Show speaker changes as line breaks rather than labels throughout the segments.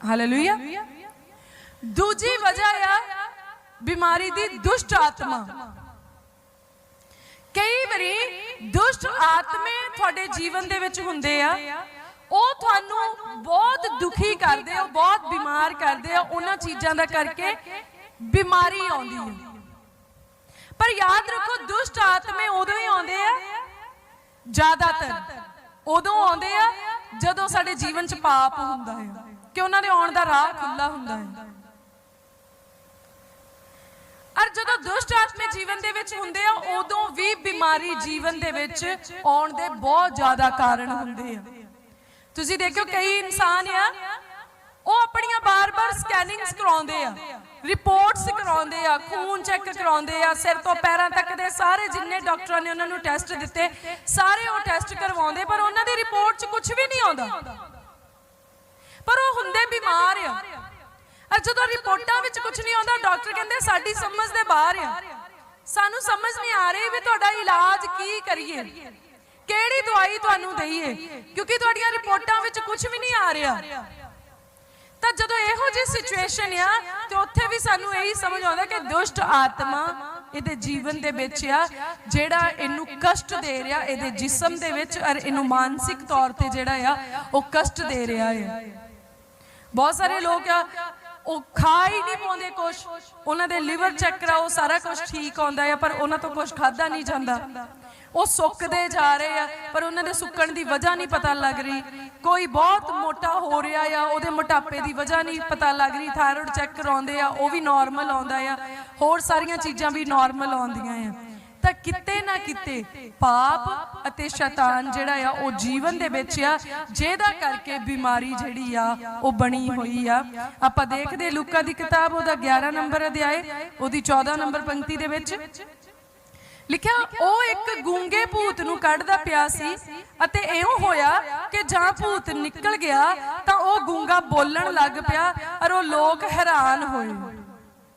Hallelujah ਦੂਜੀ ਵਜ੍ਹਾ ਆ ਬਿਮਾਰੀ ਦੀ ਦੁਸ਼ਟ ਆਤਮਾ। ਕਈ ਵਾਰੀ ਦੁਸ਼ਟ ਆਤਮੇ ਤੁਹਾਡੇ ਜੀਵਨ ਦੇ ਵਿੱਚ ਹੁੰਦੇ ਆ, ਉਹ ਤੁਹਾਨੂੰ ਬਹੁਤ ਦੁਖੀ ਕਰਦੇ ਆ, ਬਹੁਤ ਬਿਮਾਰ ਕਰਦੇ ਆ, ਉਹਨਾਂ ਚੀਜ਼ਾਂ ਦਾ ਕਰਕੇ ਬਿਮਾਰੀ ਆਉਂਦੀ ਹੈ ਪਰ ਯਾਦ ਰੱਖੋ, ਦੁਸ਼ਟ ਆਤਮੇ ਉਦੋਂ ਹੀ ਆਉਂਦੇ ਆ, ਜ਼ਿਆਦਾਤਰ। ਉਦੋਂ ਆਉਂਦੇ ਆ ਜਦੋਂ ਸਾਡੇ ਜੀਵਨ 'ਚ ਪਾਪ ਹੁੰਦਾ ਹੈ ਕਿ ਉਹਨਾਂ ਦੇ ਆਉਣ ਦਾ ਰਾਹ ਖੁੱਲਾ ਹੁੰਦਾ ਹੈ। ਔਰ ਜਦੋਂ ਦੁਸ਼ਟ ਆਤਮੇ ਜੀਵਨ ਦੇ ਵਿੱਚ ਹੁੰਦੇ ਆ, ਉਦੋਂ ਵੀ ਬਿਮਾਰੀ ਜੀਵਨ ਦੇ ਵਿੱਚ ਆਉਣ ਦੇ ਬਹੁਤ ਜ਼ਿਆਦਾ ਕਾਰਨ ਹੁੰਦੇ ਆ। ਤੁਸੀਂ ਦੇਖਿਓ, ਕਈ ਇਨਸਾਨ ਆ, ਉਹ ਆਪਣੀਆਂ ਬਾਰ-ਬਾਰ ਸਕੈਨਿੰਗਸ ਕਰਾਉਂਦੇ ਆ, ਰਿਪੋਰਟਸ ਕਰਾਉਂਦੇ ਆ, ਖੂਨ ਚੈੱਕ ਕਰਾਉਂਦੇ ਆ, ਸਿਰ ਤੋਂ ਪੈਰਾਂ ਤੱਕ ਦੇ ਸਾਰੇ ਜਿੰਨੇ ਡਾਕਟਰਾਂ ਨੇ ਉਹਨਾਂ ਨੂੰ ਟੈਸਟ ਦਿੱਤੇ, ਸਾਰੇ ਉਹ ਟੈਸਟ ਕਰਵਾਉਂਦੇ, ਪਰ ਉਹਨਾਂ ਦੀ ਰਿਪੋਰਟ 'ਚ ਕੁਝ ਵੀ ਨਹੀਂ ਆਉਂਦਾ। ਪਰ ਉਹ ਹੁੰਦੇ ਬਿਮਾਰ ਆ। ਔਰ ਜਦੋਂ ਰਿਪੋਰਟਾਂ ਵਿੱਚ ਕੁਝ ਨਹੀਂ ਆਉਂਦਾ, ਡਾਕਟਰ ਕਹਿੰਦੇ ਸਾਡੀ ਸਮਝ ਦੇ ਬਾਹਰ ਆ। ਸਾਨੂੰ ਸਮਝ ਨਹੀਂ ਆ ਰਹੀ ਵੀ ਤੁਹਾਡਾ ਇਲਾਜ ਕੀ ਕਰੀਏ। ਕਿਹੜੀ ਦਵਾਈ ਤੁਹਾਨੂੰ ਦਈਏ? ਕਿਉਂਕਿ ਤੁਹਾਡੀਆਂ ਰਿਪੋਰਟਾਂ ਵਿੱਚ ਕੁਝ ਵੀ ਨਹੀਂ ਆ ਰਿਹਾ। ਤਾਂ ਜਦੋਂ ਇਹੋ ਜਿਹੀ ਸਿਚੁਏਸ਼ਨ ਆ, ਤੇ ਉੱਥੇ ਵੀ ਸਾਨੂੰ ਇਹੀ ਸਮਝ ਆਉਂਦਾ ਕਿ ਦੁਸ਼ਟ ਆਤਮਾ ਇਹਦੇ ਜੀਵਨ ਦੇ ਵਿੱਚ ਆ, ਜਿਹੜਾ ਇਹਨੂੰ ਕਸ਼ਟ ਦੇ ਰਿਹਾ, ਇਹਦੇ ਜਿਸਮ ਦੇ ਵਿੱਚ, ਔਰ ਇਹਨੂੰ ਮਾਨਸਿਕ ਤੌਰ ਤੇ ਜਿਹੜਾ ਆ, ਉਹ ਕਸ਼ਟ ਦੇ ਰਿਹਾ ਹੈ ਬਹੁਤ ਸਾਰੇ ਲੋਕ ਆ ਉਹ ਖਾ ਹੀ ਨਹੀਂ ਪਾਉਂਦੇ ਕੁਝ ਉਹਨਾਂ ਦੇ ਲਿਵਰ ਚੈੱਕ ਕਰਾਓ ਸਾਰਾ ਕੁਝ ਠੀਕ ਆਉਂਦਾ ਆ ਪਰ ਉਹਨਾਂ ਤੋਂ ਕੁਝ ਖਾਦਾ ਨਹੀਂ ਜਾਂਦਾ। ਉਹ ਸੁੱਕਦੇ ਜਾ ਰਹੇ ਆ ਪਰ ਉਹਨਾਂ ਦੇ ਸੁੱਕਣ ਦੀ ਵਜ੍ਹਾ ਨਹੀਂ ਪਤਾ ਲੱਗ ਰਹੀ। ਕੋਈ ਬਹੁਤ ਮੋਟਾ ਹੋ ਰਿਹਾ ਆ ਉਹਦੇ ਮੋਟਾਪੇ ਦੀ ਵਜ੍ਹਾ ਨਹੀਂ ਪਤਾ ਲੱਗ ਰਹੀ ਥਾਇਰੋਇਡ ਚੈੱਕ ਕਰਾਉਂਦੇ ਆ ਉਹ ਵੀ ਨਾਰਮਲ ਆਉਂਦਾ ਆ। ਹੋਰ ਸਾਰੀਆਂ ਚੀਜ਼ਾਂ ਵੀ ਨਾਰਮਲ ਆਉਂਦੀਆਂ ਆ। ਤਾਂ ਕਿਤੇ ਨਾ ਕਿਤੇ ਪਾਪ ਅਤੇ ਸ਼ੈਤਾਨ ਜਿਹੜਾ ਆ, ਉਹ ਜੀਵਨ ਦੇ ਵਿੱਚ ਆ, ਜਿਹਦਾ ਕਰਕੇ ਬਿਮਾਰੀ ਜਿਹੜੀ ਆ, ਉਹ ਬਣੀ ਹੋਈ ਆ। ਆਪਾਂ ਦੇਖਦੇ ਲੂਕਾ ਦੀ ਕਿਤਾਬ, ਉਹਦਾ 11 ਨੰਬਰ ਅਧਿਆਏ, ਉਹਦੀ 14 ਨੰਬਰ ਪੰਕਤੀ ਦੇ ਵਿੱਚ। ਲਿਖਿਆ, ਉਹ ਇੱਕ ਗੂੰਗੇ ਭੂਤ ਨੂੰ ਕੱਢਦਾ ਪਿਆ ਸੀ ਅਤੇ ਇਉਂ ਹੋਇਆ ਕਿ ਜਾਂ ਭੂਤ ਨਿਕਲ ਗਿਆ, ਤਾਂ ਉਹ ਗੂੰਗਾ ਬੋਲਣ ਲੱਗ ਪਿਆ ਔਰ ਉਹ ਲੋਕ ਹੈਰਾਨ ਹੋਏ।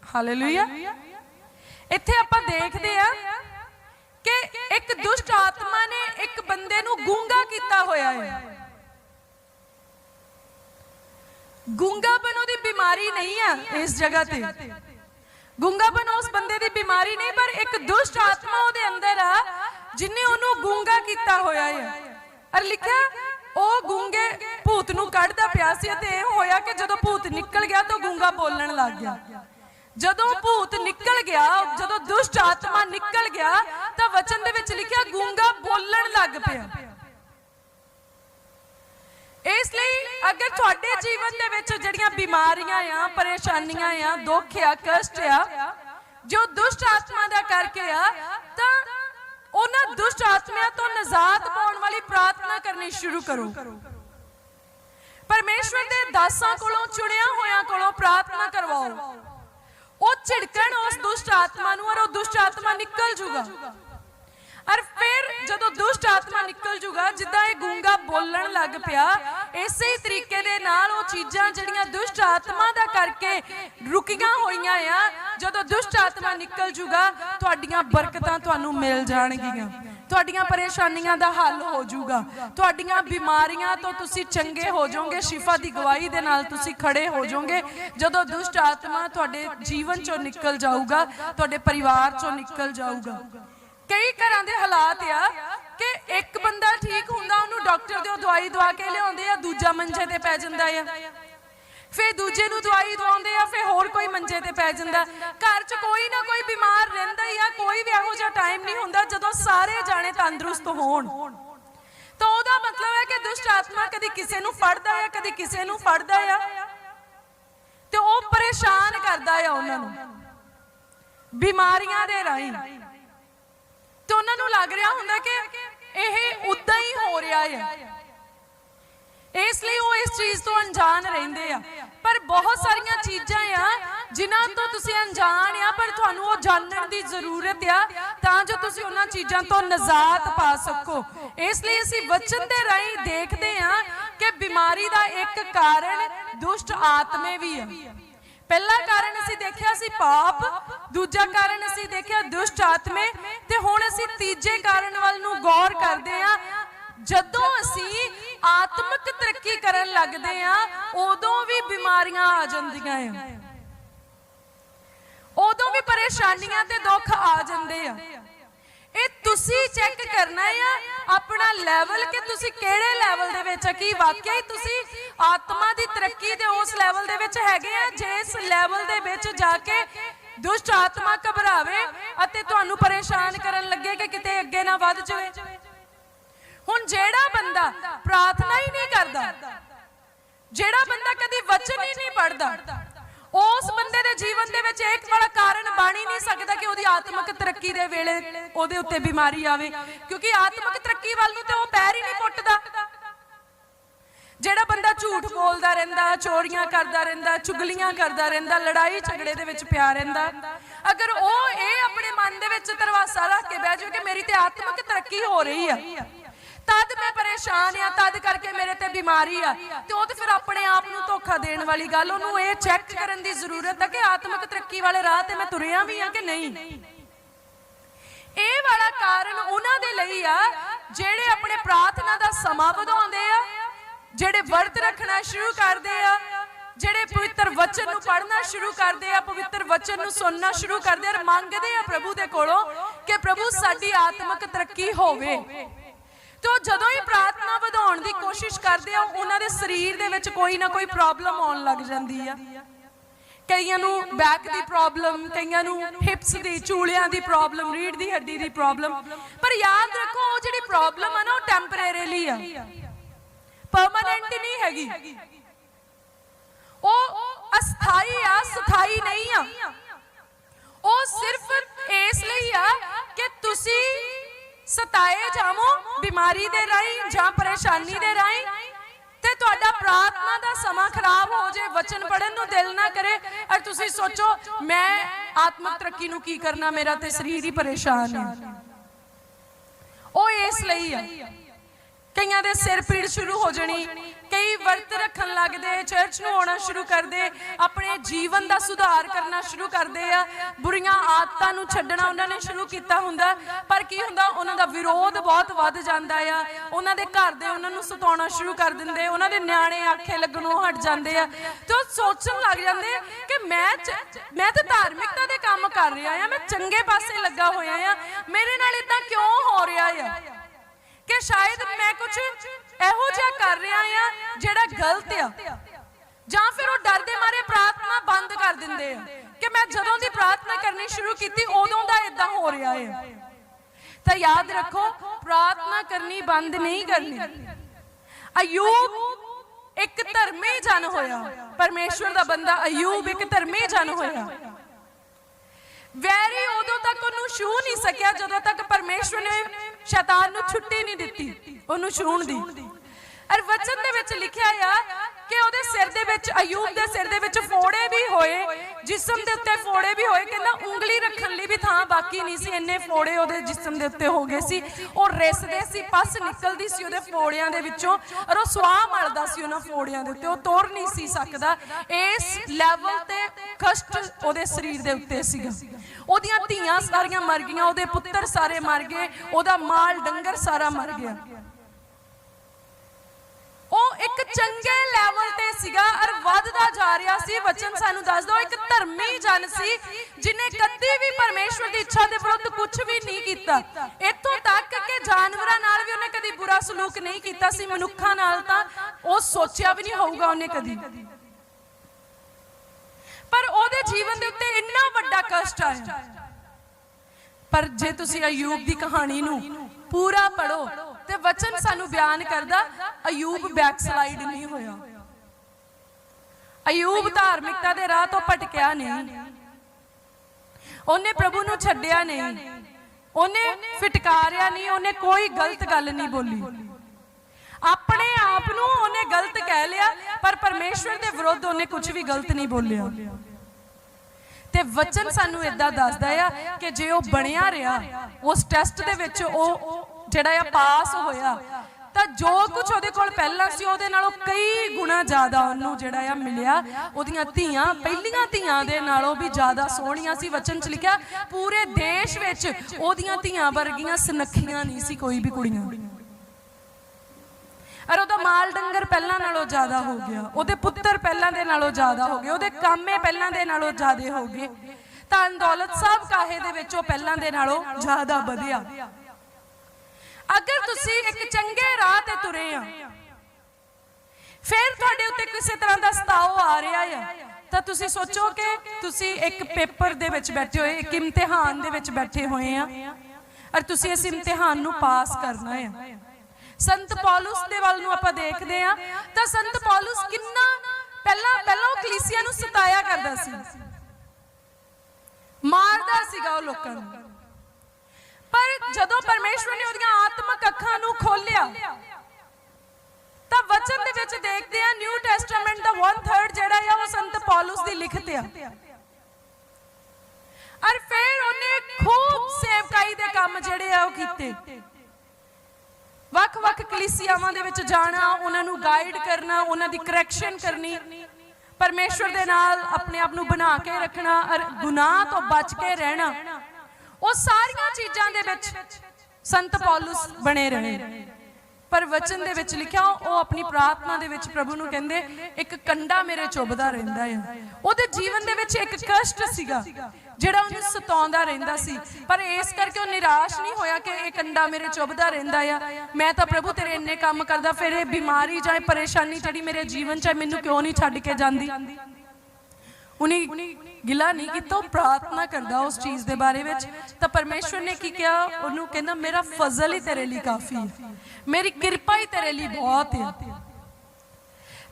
ਹਾਲੇਲੂਇਆ। ਇੱਥੇ ਆਪਾਂ ਦੇਖਦੇ ਆ ਕਿ ਇੱਕ ਦੁਸ਼ਟ ਆਤਮਾ ਨੇ ਇੱਕ ਬੰਦੇ ਨੂੰ ਗੂੰਗਾ ਕੀਤਾ ਹੋਇਆ ਹੈ। ਗੂੰਗਾਪਨ ਉਹਦੀ ਬਿਮਾਰੀ ਨਹੀਂ ਆ ਇਸ ਜਗ੍ਹਾ ਤੇ। ਗੂੰਗਾਪਨ ਉਸ ਬੰਦੇ ਦੀ ਬਿਮਾਰੀ ਨਹੀਂ, ਪਰ ਇੱਕ ਦੁਸ਼ਟ ਆਤਮਾ ਉਹਦੇ ਅੰਦਰ ਆ, ਜਿਨੇ ਉਹਨੂੰ ਗੂੰਗਾ ਕੀਤਾ ਹੋਇਆ ਹੈ। ਅਰ ਲਿਖਿਆ, ਉਹ ਗੂੰਗੇ ਭੂਤ ਨੂੰ ਕੱਢਦਾ ਪਿਆ ਸੀ ਤੇ ਇਹ ਹੋਇਆ ਕਿ ਜਦੋਂ ਭੂਤ ਨਿਕਲ ਗਿਆ ਤਾਂ ਗੂੰਗਾ ਬੋਲਣ ਲੱਗ ਗਿਆ। ਜਦੋਂ ਭੂਤ ਨਿਕਲ ਗਿਆ ਜਦੋਂ ਦੁਸ਼ਟ ਆਤਮਾ ਨਿਕਲ ਗਿਆ ਤਾਂ ਵਚਨ ਦੇ ਵਿੱਚ ਲਿਖਿਆ ਗੂੰਗਾ ਬੋਲਣ ਲੱਗ ਪਿਆ। ਇਸ ਲਈ ਅਗਰ ਤੁਹਾਡੇ ਜੀਵਨ ਦੇ ਵਿੱਚ ਜਿਹੜੀਆਂ ਬਿਮਾਰੀਆਂ ਆ ਪਰੇਸ਼ਾਨੀਆਂ ਆ ਦੁੱਖ ਆ ਕਸ਼ਟ ਆ ਜੋ ਦੁਸ਼ਟ ਆਤਮਾ ਦਾ ਕਰਕੇ ਆ ਤਾਂ ਉਹਨਾਂ ਦੁਸ਼ਟ ਆਤਮਿਆਂ ਤੋਂ ਨਜ਼ਾਤ ਪਾਉਣ ਵਾਲੀ ਪ੍ਰਾਰਥਨਾ ਕਰਨੀ ਸ਼ੁਰੂ ਕਰੋ। ਪਰਮੇਸ਼ਵਰ ਦੇ ਦਾਸਾਂ ਕੋਲੋਂ ਚੁਣਿਆ ਹੋਇਆਂ ਕੋਲੋਂ ਪ੍ਰਾਰਥਨਾ ਕਰਵਾਓ। ਉਹ ਝਿੜਕਣ ਉਸ ਦੁਸ਼ਟ ਆਤਮਾ ਨੂੰ ਔਰ ਉਹ ਦੁਸ਼ਟ ਆਤਮਾ ਨਿਕਲ ਜੂਗਾ। ਔਰ ਫਿਰ ਜਦੋਂ ਦੁਸ਼ਟ ਆਤਮਾ ਨਿਕਲ ਜੂਗਾ, ਜਿੱਦਾਂ ਇਹ ਗੂੰਗਾ ਬੋਲਣ ਲੱਗ ਪਿਆ, ਇਸੇ ਹੀ ਤਰੀਕੇ ਦੇ ਨਾਲ ਉਹ ਚੀਜ਼ਾਂ ਜਿਹੜੀਆਂ ਦੁਸ਼ਟ ਆਤਮਾ ਦਾ ਕਰਕੇ ਰੁਕੀਆਂ ਹੋਈਆਂ ਆ, ਜਦੋਂ ਦੁਸ਼ਟ ਆਤਮਾ ਨਿਕਲ ਜੂਗਾ, ਤੁਹਾਡੀਆਂ ਬਰਕਤਾਂ ਤੁਹਾਨੂੰ ਮਿਲ ਜਾਣਗੀਆਂ। ਤੁਹਾਡੀਆਂ ਪਰੇਸ਼ਾਨੀਆਂ ਦਾ ਹੱਲ ਹੋ ਜਾਊਗਾ। ਤੁਹਾਡੀਆਂ ਬਿਮਾਰੀਆਂ ਤੋਂ ਤੁਸੀਂ ਚੰਗੇ ਹੋ ਜਾਓਗੇ। ਸ਼ਿਫਾ ਦੀ ਗਵਾਹੀ ਦੇ ਨਾਲ ਤੁਸੀਂ ਖੜੇ ਹੋ ਜਾਓਗੇ। ਜਦੋਂ ਦੁਸ਼ਟ ਆਤਮਾ ਤੁਹਾਡੇ ਜੀਵਨ ਚੋਂ ਨਿਕਲ ਜਾਊਗਾ, ਤੁਹਾਡੇ ਪਰਿਵਾਰ ਚੋਂ ਨਿਕਲ ਜਾਊਗਾ। ਕਈ ਘਰਾਂ ਦੇ ਹਾਲਾਤ ਆ ਕਿ ਇੱਕ ਬੰਦਾ ਠੀਕ ਹੁੰਦਾ, ਉਹਨੂੰ ਡਾਕਟਰ ਦੇ ਦਵਾਈ ਦਵਾ ਕੇ ਲਿਆਉਂਦੇ ਆ, ਦੂਜਾ ਮੰਜੇ ਤੇ ਪੈ ਜਾਂਦਾ ਆ। ਫਿਰ ਦੂਜੇ ਨੂੰ ਦਵਾਈ ਦਵਾਉਂਦੇ ਆ, ਫਿਰ ਹੋਰ ਕੋਈ ਮੰਜੇ ਤੇ ਪੈ ਜਾਂਦਾ। ਘਰ 'ਚ ਕੋਈ ਨਾ ਕੋਈ ਬਿਮਾਰ ਰਹਿੰਦਾ ਹੀ ਆ, ਕੋਈ ਵੀ ਇਹੋ ਜਿਹਾ ਟਾਈਮ ਨਹੀਂ ਹੁੰਦਾ ਜਦੋਂ ਸਾਰੇ ਜਾਣੇ ਤੰਦਰੁਸਤ ਹੋਣ। ਤਾਂ ਉਹਦਾ ਮਤਲਬ ਹੈ ਕਿ ਦੁਸ਼ਟ ਆਤਮਾ ਕਦੀ ਕਿਸੇ ਨੂੰ ਫੜਦਾ ਆ, ਕਦੀ ਕਿਸੇ ਨੂੰ ਫੜਦਾ ਆ। ਤੇ ਉਹ ਪਰੇਸ਼ਾਨ ਕਰਦਾ ਆ ਉਹਨਾਂ ਨੂੰ। ਬਿਮਾਰੀਆਂ ਦੇ ਰਾਹੀਂ। ਤੇ ਉਹਨਾਂ ਨੂੰ ਲੱਗ ਰਿਹਾ ਹੁੰਦਾ ਕਿ ਇਹ ਉਦਾਂ ਹੀ ਹੋ ਰਿਹਾ ਹੈ ਇਸ ਲਈ ਇਸ ਚੀਜ਼ ਤੋਂ ਅਣਜਾਣ ਰਹਿੰਦੇ ਆ। ਪਰ ਬਹੁਤ ਸਾਰੀਆਂ ਚੀਜ਼ਾਂ ਆ ਜਿਨ੍ਹਾਂ ਤੋਂ ਤੁਸੀਂ ਅਣਜਾਣ ਆ, ਪਰ ਤੁਹਾਨੂੰ ਉਹ ਜਾਣਨ ਦੀ ਜ਼ਰੂਰਤ ਆ, ਤਾਂ ਜੋ ਤੁਸੀਂ ਉਹਨਾਂ ਚੀਜ਼ਾਂ ਤੋਂ ਨਜ਼ਾਤ ਪਾ ਸਕੋ। ਇਸ ਲਈ ਅਸੀਂ ਵਚਨ ਦੇ ਰਾਹੀਂ ਦੇਖਦੇ ਆ ਕਿ ਬਿਮਾਰੀ ਦਾ ਇੱਕ ਕਾਰਨ ਦੁਸ਼ਟ ਆਤਮੇ ਵੀ ਆ। ਪਹਿਲਾ ਕਾਰਨ ਅਸੀਂ ਦੇਖਿਆ ਸੀ ਪਾਪ, ਦੂਜਾ ਕਾਰਨ ਅਸੀਂ ਦੇਖਿਆ ਦੁਸ਼ਟ ਆਤਮੇ, ਤੇ ਹੁਣ ਅਸੀਂ ਤੀਜੇ ਕਾਰਨ ਵੱਲ ਨੂੰ ਗੌਰ ਕਰਦੇ ਆ। ਜਦੋਂ ਅਸੀਂ ਆਤਮਿਕ ਤਰੱਕੀ ਕਰਨ ਲੱਗਦੇ ਆ, ਉਦੋਂ ਵੀ ਬਿਮਾਰੀਆਂ ਆ ਜਾਂਦੀਆਂ ਆ। ਉਦੋਂ ਵੀ ਪਰੇਸ਼ਾਨੀਆਂ ਤੇ ਦੁੱਖ ਆ ਜਾਂਦੇ ਆ। ਇਹ ਤੁਸੀਂ ਚੈੱਕ ਕਰਨਾ ਆ, ਆਪਣਾ ਲੈਵਲ ਕਿ ਤੁਸੀਂ ਕਿਹੜੇ ਲੈਵਲ ਦੇ ਵਿੱਚ ਆ? ਕੀ ਵਾਕਿਆ ਹੀ ਤੁਸੀਂ ਆਤਮਾ ਦੀ ਤਰੱਕੀ ਦੇ ਉਸ ਲੈਵਲ ਦੇ ਵਿੱਚ ਹੈਗੇ ਆ ਜਿਸ ਲੈਵਲ ਦੇ ਵਿੱਚ ਜਾ ਕੇ ਦੁਸ਼ਟ ਆਤਮਾ ਘਬਰਾਵੇ ਅਤੇ ਤੁਹਾਨੂੰ ਪਰੇਸ਼ਾਨ ਕਰਨ ਲੱਗੇ ਕਿ ਕਿਤੇ ਅੱਗੇ ਨਾ ਵੱਧ ਜਾਵੇ। ਹੁਣ ਜਿਹੜਾ ਬੰਦਾ ਪ੍ਰਾਰਥਨਾ ਹੀ ਨਹੀਂ ਕਰਦਾ, ਜਿਹੜਾ ਬੰਦਾ ਕਦੀ ਵਚਨ ਹੀ ਨਹੀਂ ਪੜਦਾ ਉਸ ਬੰਦੇ ਦੇ ਜੀਵਨ ਦੇ ਵਿੱਚ ਇੱਕ ਵਾਲਾ ਕਾਰਨ ਬਣ ਹੀ ਨਹੀਂ ਸਕਦਾ ਕਿ ਉਹਦੀ ਆਤਮਿਕ ਤਰੱਕੀ ਦੇ ਵੇਲੇ ਉਹਦੇ ਉੱਤੇ ਬਿਮਾਰੀ ਆਵੇ, ਕਿਉਂਕਿ ਆਤਮਿਕ ਤਰੱਕੀ ਵੱਲ ਨੂੰ ਤੇ ਉਹ ਪੈਰ ਹੀ ਨਹੀਂ ਪੁੱਟਦਾ। ਜਿਹੜਾ ਬੰਦਾ ਝੂਠ ਬੋਲਦਾ ਰਹਿੰਦਾ, ਚੋਰੀਆਂ ਕਰਦਾ ਰਹਿੰਦਾ, ਚੁਗਲੀਆਂ ਕਰਦਾ ਰਹਿੰਦਾ, ਲੜਾਈ ਝਗੜੇ ਦੇ ਵਿੱਚ ਪਿਆ ਰਹਿੰਦਾ, ਅਗਰ ਉਹ ਇਹ ਆਪਣੇ ਮਨ ਦੇ ਵਿੱਚ ਤਰਵਾਸਾ ਰੱਖ ਕੇ ਬਹਿ ਜਾਵੇ ਕਿ ਮੇਰੀ ਤੇ ਆਤਮਿਕ ਤਰੱਕੀ ਹੋ ਰਹੀ ਆ ਤਦ ਮੈਂ ਪਰੇਸ਼ਾਨ ਆ, ਤਦ ਕਰਕੇ ਮੇਰੇ ਤੇ ਬਿਮਾਰੀ ਆ। ਤੇ ਉਹ ਤੇ ਫਿਰ ਆਪਣੇ ਆਪ ਨੂੰ ਧੋਖਾ ਦੇਣ ਵਾਲੀ ਗੱਲ, ਉਹਨੂੰ ਇਹ ਚੈੱਕ ਕਰਨ ਦੀ ਜ਼ਰੂਰਤ ਹੈ ਕਿ ਆਤਮਿਕ ਤਰੱਕੀ ਵਾਲੇ ਰਾਹ ਤੇ ਮੈਂ ਤੁਰਿਆ ਵੀ ਆ ਕਿ ਨਹੀਂ। ਇਹ ਵਾਲਾ ਕਾਰਨ ਉਹਨਾਂ ਦੇ ਲਈ ਆ, ਜਿਹੜੇ ਆਪਣੇ ਪ੍ਰਾਰਥਨਾ ਦਾ ਸਮਾਂ ਵਧਾਉਂਦੇ ਆ, ਜਿਹੜੇ ਵਰਤ ਰੱਖਣਾ ਸ਼ੁਰੂ ਕਰਦੇ ਆ, ਜਿਹੜੇ ਪਵਿੱਤਰ ਵਚਨ ਨੂੰ ਪੜ੍ਹਨਾ ਸ਼ੁਰੂ ਕਰਦੇ ਆ, ਪਵਿੱਤਰ ਵਚਨ ਨੂੰ ਸੁਣਨਾ ਸ਼ੁਰੂ ਕਰਦੇ ਆ ਮੰਗਦੇ ਆ ਪ੍ਰਭੂ ਦੇ ਕੋਲੋਂ ਕਿ ਪ੍ਰਭੂ ਸਾਡੀ ਆਤਮਿਕ ਤਰੱਕੀ ਹੋਵੇ। ਤੇ ਉਹ ਜਦੋਂ ਹੀ ਪ੍ਰਾਰਥਨਾ ਵਧਾਉਣ ਦੀ ਕੋਸ਼ਿਸ਼ ਕਰਦੇ ਆ, ਉਹਨਾਂ ਦੇ ਸਰੀਰ ਦੇ ਵਿੱਚ ਕੋਈ ਨਾ ਕੋਈ ਪ੍ਰੋਬਲਮ ਆਉਣ ਲੱਗ ਜਾਂਦੀ ਆ। ਕਈਆਂ ਨੂੰ ਬੈਕ ਦੀ ਪ੍ਰੋਬਲਮ ਕਈਆਂ ਨੂੰ ਹਿਪਸ ਦੀ, ਚੂਲਿਆਂ ਦੀ ਪ੍ਰੋਬਲਮ ਰੀੜ ਦੀ ਹੱਡੀ ਦੀ ਪ੍ਰੋਬਲਮ ਪਰ ਯਾਦ ਰੱਖੋ, ਉਹ ਜਿਹੜੀ ਪ੍ਰੋਬਲਮ ਆ ਨਾ, ਉਹ ਟੈਂਪਰੇਰੀਲੀ ਆ। ਪਰਮਨੈਂਟ ਨਹੀਂ ਹੈਗੀ। ਉਹ ਅਸਥਾਈ ਆ, ਸਥਾਈ ਨਹੀਂ ਆ। ਉਹ ਸਿਰਫ ਇਸ ਲਈ ਆ ਕਿ ਤੁਸੀਂ ਸਤਾਏ ਜਾਵੋ, ਬਿਮਾਰੀ ਦੇ ਰਾਹੀਂ ਜਾਂ ਪਰੇਸ਼ਾਨੀ ਦੇ ਰਾਹੀਂ। ਤੇ ਤੁਹਾਡਾ ਪ੍ਰਾਰਥਨਾ ਦਾ ਸਮਾਂ ਖਰਾਬ ਹੋ ਜੇ, ਵਚਨ ਪੜਨ ਨੂੰ ਦਿਲ ਨਾ ਕਰੇ ਔਰ ਤੁਸੀਂ ਸੋਚੋ, ਮੈਂ ਆਤਮਿਕ ਤਰੱਕੀ ਨੂੰ ਕੀ ਕਰਨਾ, ਮੇਰਾ ਤੇ ਸਰੀਰ ਹੀ ਪਰੇਸ਼ਾਨ ਹੈ। ਉਹ ਇਸ ਲਈ ਹੈ ਕਈਆਂ ਦੇ ਸਿਰ ਪੀੜ ਸ਼ੁਰੂ ਹੋ ਜਣੀ, ਕਈ ਵਰਤ ਰੱਖਣ ਲੱਗਦੇ ਚਰਚ ਨੂੰ ਆਉਣਾ ਸ਼ੁਰੂ ਕਰਦੇ, ਆਪਣੇ ਜੀਵਨ ਦਾ ਸੁਧਾਰ ਕਰਨਾ ਸ਼ੁਰੂ ਕਰਦੇ ਆ। ਬੁਰੀਆਂ ਆਦਤਾਂ ਨੂੰ ਛੱਡਣਾ ਉਹਨਾਂ ਨੇ ਸ਼ੁਰੂ ਕੀਤਾ ਹੁੰਦਾ, ਪਰ ਕੀ ਹੁੰਦਾ, ਉਹਨਾਂ ਦਾ ਵਿਰੋਧ ਬਹੁਤ ਵੱਧ ਜਾਂਦਾ ਆ। ਉਹਨਾਂ ਦੇ ਘਰ ਦੇ ਉਹਨਾਂ ਨੂੰ ਸਤਾਉਣਾ ਸ਼ੁਰੂ ਕਰ ਦਿੰਦੇ, ਉਹਨਾਂ ਦੇ ਨਿਆਣੇ ਆਖੇ ਲੱਗਣੋਂ ਹਟ ਜਾਂਦੇ ਆ। ਤੇ ਉਹ ਸੋਚਣ ਲੱਗ ਜਾਂਦੇ ਕਿ ਮੈਂ ਮੈਂ ਤਾਂ ਧਾਰਮਿਕਤਾ ਦੇ ਕੰਮ ਕਰ ਰਿਹਾ ਆ, ਮੈਂ ਚੰਗੇ ਪਾਸੇ ਲੱਗਾ ਹੋਇਆ ਆ, ਮੇਰੇ ਨਾਲ ਇਦਾਂ ਕਿਉਂ ਹੋ ਰਿਹਾ ਆ? ਕਿ ਸ਼ਾਇਦ ਕੁਝ ਇਹੋ ਜਿਹਾ ਕਰ ਰਿਹਾ ਆ ਜਿਹੜਾ ਗਲਤ ਆ। ਜਾਂ ਫਿਰ ਉਹ ਡਰ ਦੇ ਮਾਰੇ ਪ੍ਰਾਰਥਨਾ ਬੰਦ ਕਰ ਦਿੰਦੇ ਆ ਕਿ ਮੈਂ ਜਦੋਂ ਦੀ ਪ੍ਰਾਰਥਨਾ ਕਰਨੀ ਸ਼ੁਰੂ ਕੀਤੀ, ਉਦੋਂ ਦਾ ਇਦਾਂ ਹੋ ਰਿਹਾ ਹੈ ਤਾਂ ਯਾਦ ਰੱਖੋ, ਪ੍ਰਾਰਥਨਾ ਕਰਨੀ ਬੰਦ ਨਹੀਂ ਕਰਨੀ। ਅਯੂਬ ਇੱਕ ਧਰਮੀ ਜਨ ਹੋਇਆ। ਪਰਮੇਸ਼ਵਰ ਦਾ ਬੰਦਾ ਅਯੂਬ ਇੱਕ ਧਰਮੀ ਜਨ ਹੋਇਆ। ਵੈਰੀ ਉਦੋਂ ਤੱਕ ਉਹਨੂੰ ਛੂ ਨਹੀਂ ਸਕਿਆ, ਜਦੋਂ ਤੱਕ ਪਰਮੇਸ਼ਵਰ ਨੇ ਸ਼ੈਤਾਨ ਨੂੰ ਛੁੱਟੀ ਨਹੀਂ ਦਿੱਤੀ, ਉਹਨੂੰ ਛੂਣ ਦੀ। ਅਰ ਵਚਨ ਦੇ ਵਿੱਚ ਲਿਖਿਆ ਆ ਕਿ ਉਹਦੇ ਸਿਰ ਦੇ ਵਿੱਚ, ਅਯੂਬ ਦੇ ਸਿਰ ਦੇ ਵਿੱਚ ਫੋੜੇ ਵੀ ਹੋਏ, ਜਿਸਮ ਦੇ ਉੱਤੇ ਫੋੜੇ ਵੀ ਹੋਏ, ਕਹਿੰਦਾ ਉਂਗਲੀ ਰੱਖਣ ਲਈ ਵੀ ਥਾਂ ਬਾਕੀ ਨਹੀਂ ਸੀ, ਇੰਨੇ ਫੋੜੇ ਉਹਦੇ ਜਿਸਮ ਦੇ ਉੱਤੇ ਹੋ ਗਏ ਸੀ। ਉਹ ਰਿਸਦੇ ਸੀ, ਪਸ ਨਿਕਲਦੀ ਸੀ ਉਹਦੇ ਫੋੜਿਆਂ ਦੇ ਵਿੱਚੋਂ, ਔਰ ਉਹ ਸਵਾਹ ਮਲਦਾ ਸੀ ਉਹਨਾਂ ਫੋੜਿਆਂ ਦੇ ਉੱਤੇ, ਉਹ ਤੋਰ ਨਹੀਂ ਸੀ ਸਕਦਾ। ਇਸ ਲੈਵਲ ਤੇ ਕਸ਼ਟ ਉਹਦੇ ਸਰੀਰ ਦੇ ਉੱਤੇ ਸੀਗਾ। ਉਹਦੀਆਂ ਧੀਆਂ ਸਾਰੀਆਂ ਮਰ ਗਈਆਂ, ਉਹਦੇ ਪੁੱਤਰ ਸਾਰੇ ਮਰ ਗਏ, ਉਹਦਾ ਮਾਲ, ਡੰਗਰ ਸਾਰਾ ਮਰ ਗਿਆ। ਉਹ ਇੱਕ ਚੰਗੇ ਲੈਵਲ ਤੇ ਸੀਗਾ ਔਰ ਵੱਧਦਾ ਜਾ ਰਿਹਾ ਸੀ। ਵਚਨ ਸਾਨੂੰ ਦੱਸਦਾ ਉਹ ਇੱਕ ਧਰਮੀ ਜਨ ਸੀ, ਜਿਨੇ ਕਦੀ ਵੀ ਪਰਮੇਸ਼ਵਰ ਦੀ ਇੱਛਾ ਦੇ ਵਿਰੁੱਧ ਕੁਝ ਵੀ ਨਹੀਂ ਕੀਤਾ। ਇੱਥੋਂ ਤੱਕ ਕਿ ਜਾਨਵਰਾਂ ਨਾਲ ਵੀ ਉਹਨੇ ਕਦੀ ਬੁਰਾ ਸਲੂਕ ਨਹੀਂ ਕੀਤਾ ਸੀ। ਮਨੁੱਖਾਂ ਨਾਲ ਤਾਂ ਉਹ ਸੋਚਿਆ ਵੀ ਨਹੀਂ ਹੋਊਗਾ ਉਹਨੇ ਕਦੀ। ਪਰ ਉਹਦੇ ਜੀਵਨ ਦੇ ਉੱਤੇ ਇੰਨਾ ਵੱਡਾ ਕਸ਼ਟ ਆਇਆ। ਪਰ ਜੇ ਤੁਸੀਂ ਅਯੂਬ ਦੀ ਕਹਾਣੀ ਨੂੰ ਪੂਰਾ ਪੜੋ ਤੇ ਵਚਨ ਸਾਨੂੰ ਬਿਆਨ ਕਰਦਾ, ਅਯੂਬ ਬੈਕਸਲਾਈਡ ਨਹੀਂ ਹੋਇਆ। ਅਯੂਬ ਧਾਰਮਿਕਤਾ ਦੇ ਰਾਹ ਤੋਂ ਭਟਕਿਆ ਨਹੀਂ। ਉਹਨੇ ਪ੍ਰਭੂ ਨੂੰ ਛੱਡਿਆ ਨਹੀਂ। ਉਹਨੇ ਫਟਕਾਰਿਆ ਨਹੀਂ, ਉਹਨੇ ਕੋਈ ਗਲਤ ਗੱਲ ਨਹੀਂ ਬੋਲੀ। ਆਪਣੇ ਆਪ ਨੂੰ ਉਹਨੇ ਗਲਤ ਕਹਿ ਲਿਆ, ਪਰ ਪਰਮੇਸ਼ਵਰ ਦੇ ਵਿਰੁੱਧ ਉਹਨੇ ਕੁਝ ਵੀ ਗਲਤ ਨਹੀਂ ਬੋਲਿਆ। ਤੇ ਵਚਨ ਸਾਨੂੰ ਇਦਾਂ ਦੱਸਦਾ ਆ ਕਿ ਜੇ ਉਹ ਬਣਿਆ ਰਿਹਾ, ਉਸ ਟੈਸਟ ਦੇ ਵਿੱਚ ਉਹ ਜਿਹੜਾ ਆ ਪਾਸ ਹੋਇਆ, ਤਾਂ ਜੋ ਕੁਝ ਉਹਦੇ ਕੋਲ ਪਹਿਲਾਂ ਸੀ, ਉਹਦੇ ਨਾਲੋਂ ਕਈ ਗੁਣਾ ਜ਼ਿਆਦਾ ਉਹਨੂੰ ਜਿਹੜਾ ਆ ਮਿਲਿਆ। ਉਹਦੀਆਂ ਧੀਆਂ, ਪਹਿਲੀਆਂ ਧੀਆਂ ਦੇ ਨਾਲੋਂ ਵੀ ਜ਼ਿਆਦਾ ਸੋਹਣੀਆਂ ਸੀ, ਵਚਨ ਚ ਲਿਖਿਆ, ਪੂਰੇ ਦੇਸ਼ ਵਿੱਚ ਉਹਦੀਆਂ ਧੀਆਂ ਵਰਗੀਆਂ ਸੁਨੱਖੀਆਂ ਨਹੀਂ ਸੀ ਕੋਈ ਵੀ ਕੁੜੀਆਂ। ਔਰ ਉਹਦਾ ਮਾਲ ਡੰਗਰ ਪਹਿਲਾਂ ਨਾਲੋਂ ਜ਼ਿਆਦਾ ਹੋ ਗਿਆ। ਉਹਦੇ ਪੁੱਤਰ ਪਹਿਲਾਂ ਦੇ ਨਾਲੋਂ ਜ਼ਿਆਦਾ ਹੋ ਗਏ। ਉਹਦੇ ਕਾਮੇ ਪਹਿਲਾਂ ਦੇ ਨਾਲੋਂ ਜ਼ਿਆਦਾ ਹੋ ਗਏ। ਤਾਂ ਦੌਲਤ ਸਭ ਕਾਹੇ ਦੇ ਵਿੱਚ ਉਹ ਪਹਿਲਾਂ ਦੇ ਨਾਲੋਂ ਜ਼ਿਆਦਾ ਵਧਿਆ? ਅਗਰ ਤੁਸੀਂ ਇੱਕ ਚੰਗੇ ਰਾਹ ਤੇ ਤੁਰੇ ਆ, ਫਿਰ ਤੁਹਾਡੇ ਉੱਤੇ ਕਿਸੇ ਤਰ੍ਹਾਂ ਦਾ ਸਤਾਓ ਆ ਰਿਹਾ ਹੈ ਤਾਂ ਤੁਸੀਂ ਸੋਚੋ ਕਿ ਤੁਸੀਂ ਇੱਕ ਪੇਪਰ ਦੇ ਵਿੱਚ ਬੈਠੇ ਹੋਏ, ਇੱਕ ਇਮਤਿਹਾਨ ਦੇ ਵਿੱਚ ਬੈਠੇ ਹੋਏ ਆ। ਔਰ ਤੁਸੀਂ ਇਸ ਇਮਤਿਹਾਨ ਨੂੰ ਪਾਸ ਕਰਨਾ ਹੈ ਸੰਤ ਪੌਲਸ ਦੇ ਵੱਲ ਨੂੰ ਆਪਾਂ ਦੇਖਦੇ ਆ ਤਾਂ ਸੰਤ ਪੌਲਸ ਕਿੰਨਾ ਪਹਿਲਾਂ ਪਹਿਲਾਂ ਉਹ ਕਲੀਸਿਆ ਨੂੰ ਸਤਾਇਆ ਕਰਦਾ ਸੀ। ਮਾਰਦਾ ਸੀਗਾ ਉਹ ਲੋਕਾਂ ਨੂੰ। ਪਰ ਜਦੋਂ ਪਰਮੇਸ਼ਵਰ ਨੇ ਉਹਦੀਆਂ ਆਤਮਿਕ ਅੱਖਾਂ ਨੂੰ ਖੋਲ੍ਹਿਆ, ਤਾਂ ਵਚਨ ਦੇ ਵਿੱਚ ਦੇਖਦੇ ਆ ਨਿਊ ਟੈਸਟਾਮੈਂਟ ਦਾ 1/3 ਜਿਹੜਾ ਆ, ਉਹ ਸੰਤ ਪੌਲਸ ਦੀ ਲਿਖਤ ਆ। ਔਰ ਫਿਰ ਉਹਨੇ ਖੂਬ ਸੇਵਕਾਈ ਦੇ ਕੰਮ ਜਿਹੜੇ ਆ ਉਹ ਕੀਤੇ। ਵੱਖ-ਵੱਖ ਕਲੀਸਿਆਵਾਂ ਦੇ ਵਿੱਚ ਜਾਣਾ, ਉਹਨਾਂ ਨੂੰ ਗਾਈਡ ਕਰਨਾ, ਉਹਨਾਂ ਦੀ ਕਰੈਕਸ਼ਨ ਕਰਨੀ। ਪਰਮੇਸ਼ਵਰ ਦੇ ਨਾਲ ਆਪਣੇ ਆਪ ਨੂੰ ਬਣਾ ਕੇ ਰੱਖਣਾ ਔਰ ਗੁਨਾਹ ਤੋਂ ਬਚ ਕੇ ਰਹਿਣਾ। ਉਹ ਸਾਰੀਆਂ ਚੀਜ਼ਾਂ ਦੇ ਵਿੱਚ ਸੰਤ ਪੌਲਸ ਬਣੇ ਰਹੇ। ਪਰ ਵਚਨ ਦੇ ਵਿੱਚ ਲਿਖਿਆ, ਉਹ ਆਪਣੀ ਪ੍ਰਾਰਥਨਾ ਦੇ ਵਿੱਚ ਪ੍ਰਭੂ ਨੂੰ ਕਹਿੰਦੇ, ਇੱਕ ਕੰਡਾ ਮੇਰੇ ਚੁੱਭਦਾ ਰਹਿੰਦਾ ਹੈ ਉਹਦੇ ਜੀਵਨ ਦੇ ਵਿੱਚ ਇੱਕ ਕਸ਼ਟ ਸੀਗਾ। ਜਿਹੜਾ ਉਹਨੂੰ ਸਤਾਉਂਦਾ ਰਹਿੰਦਾ ਸੀ। ਪਰ ਇਸ ਕਰਕੇ ਉਹ ਨਿਰਾਸ਼ ਨਹੀਂ ਹੋਇਆ ਕਿ ਇਹ ਕੰਡਾ ਮੇਰੇ ਚੁੱਭਦਾ ਰਹਿੰਦਾ ਆ। ਮੈਂ ਤਾਂ ਪ੍ਰਭੂ ਤੇਰੇ ਇੰਨੇ ਕੰਮ ਕਰਦਾ, ਫਿਰ ਇਹ ਬਿਮਾਰੀ ਜਾਂ ਪਰੇਸ਼ਾਨੀ ਜਿਹੜੀ ਮੇਰੇ ਜੀਵਨ 'ਚ ਮੈਨੂੰ ਕਿਉਂ ਨਹੀਂ ਛੱਡ ਕੇ ਜਾਂਦੀ? ਉਨੀ ਗਿਲਾ ਨਹੀਂ ਕੀਤਾ, ਉਹ ਪ੍ਰਾਰਥਨਾ ਕਰਦਾ ਉਸ ਚੀਜ਼ ਦੇ ਬਾਰੇ ਵਿੱਚ। ਤਾਂ ਪਰਮੇਸ਼ਵਰ ਨੇ ਕੀ ਕਿਹਾ? ਉਹਨੂੰ ਕਹਿੰਦਾ, ਮੇਰਾ ਫਜ਼ਲ ਹੀ ਤੇਰੇ ਲਈ ਕਾਫੀ ਹੈ ਮੇਰੀ ਕਿਰਪਾ ਹੀ ਤੇਰੇ ਲਈ ਬਹੁਤ ਹੈ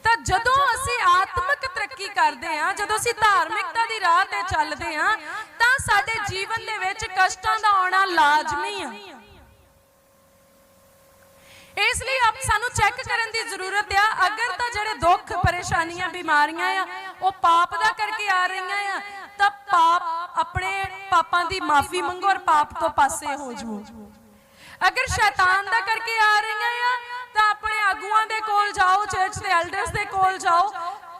ਤਾਂ ਜਦੋਂ ਅਸੀਂ ਆਤਮਿਕ ਤਰੱਕੀ ਕਰਦੇ ਹਾਂ ਜਦੋਂ ਅਸੀਂ ਧਾਰਮਿਕਤਾ ਦੀ ਰਾਹ ਤੇ ਚੱਲਦੇ ਹਾਂ ਸਾਡੇ ਜੀਵਨ ਦੇ ਵਿੱਚ ਕਸ਼ਟਾਂ ਦਾ ਆਉਣਾ ਲਾਜ਼ਮੀ ਹੈ ਇਸ ਲਈ ਆਪ ਸਾਨੂੰ ਚੈੱਕ ਕਰਨ ਦੀ ਜ਼ਰੂਰਤ ਆ। ਅਗਰ ਤਾਂ ਜਿਹੜੇ ਦੁੱਖ, ਪਰੇਸ਼ਾਨੀਆਂ, ਬਿਮਾਰੀਆਂ ਆ, ਉਹ ਪਾਪ ਦਾ ਕਰਕੇ ਆ ਰਹੀਆਂ ਆ, ਤਾਂ ਪਾਪ ਆਪਣੇ ਪਾਪਾਂ ਦੀ ਮਾਫੀ ਮੰਗੋ ਔਰ ਪਾਪ ਤੋਂ ਪਾਸੇ ਹੋ ਜਾਓ ਅਗਰ ਸ਼ੈਤਾਨ ਦਾ ਕਰਕੇ ਆ ਰਹੀਆਂ ਆ, ਤਾਂ ਆਪਣੇ ਆਗੂਆਂ ਦੇ ਕੋਲ ਜਾਓ, ਚਰਚ ਦੇ ਐਲਡਰਸ ਦੇ ਕੋਲ ਜਾਓ।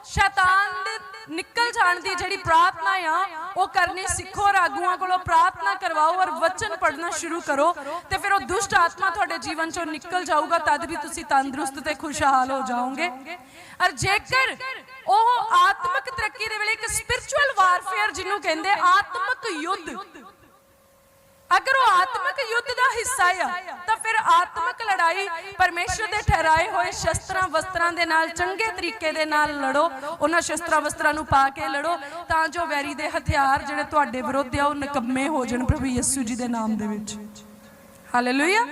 ਸ਼ੈਤਾਨ ਦੇ ਨਿਕਲ ਜਾਣ ਦੀ ਜਿਹੜੀ ਪ੍ਰਾਰਥਨਾ ਆ, ਉਹ ਕਰਨੀ ਸਿੱਖੋ ਔਰ ਕੋਲੋਂ ਪ੍ਰਾਰਥਨਾ ਕਰਵਾਓ ਔਰ ਵਚਨ ਪੜ੍ਹਨਾ ਸ਼ੁਰੂ ਕਰੋ ਤੇ ਫਿਰ ਉਹ ਦੁਸ਼ਟ ਆਤਮਾ ਤੁਹਾਡੇ ਜੀਵਨ ਚੋਂ ਨਿਕਲ ਜਾਊਗਾ, ਤਦ ਵੀ ਤੁਸੀਂ ਤੰਦਰੁਸਤ ਤੇ ਖੁਸ਼ਹਾਲ ਹੋ ਜਾਓਗੇ। ਔਰ ਜੇਕਰ ਉਹ ਆਤਮਿਕ ਤਰੱਕੀ ਦੇ ਵੇਲੇ ਇੱਕ ਸਪਿਰਚੁਅਲ ਵਾਰਫੇਅਰ ਜਿਹਨੂੰ ਕਹਿੰਦੇ ਆਤਮਿਕ ਯੁੱਧ ਅਗਰ ਉਹ ਆਤਮਿਕ ਯੁੱਧ ਦਾ ਹਿੱਸਾ ਆ, ਤਾਂ ਫਿਰ ਆਤਮਿਕ ਲੜਾਈ ਪਰਮੇਸ਼ਰ ਦੇ ਠਹਿਰਾਏ ਹੋਏ ਸ਼ਸਤਰਾਂ ਵਸਤਰਾਂ ਦੇ ਨਾਲ ਚੰਗੇ ਤਰੀਕੇ ਦੇ ਨਾਲ ਲੜੋ, ਉਹਨਾਂ ਸ਼ਸਤਰਾਂ ਵਸਤਰਾਂ ਨੂੰ ਪਾ ਕੇ ਲੜੋ, ਤਾਂ ਜੋ ਵੈਰੀ ਦੇ ਹਥਿਆਰ ਜਿਹੜੇ ਤੁਹਾਡੇ ਵਿਰੁੱਧ ਆ, ਉਹ ਨਿਕੰਮੇ ਹੋ ਜਾਣ ਪ੍ਰਭੂ ਯਿਸੂ ਜੀ ਦੇ ਨਾਮ ਦੇ ਵਿੱਚ। ਹਾਲੇਲੂਇਆ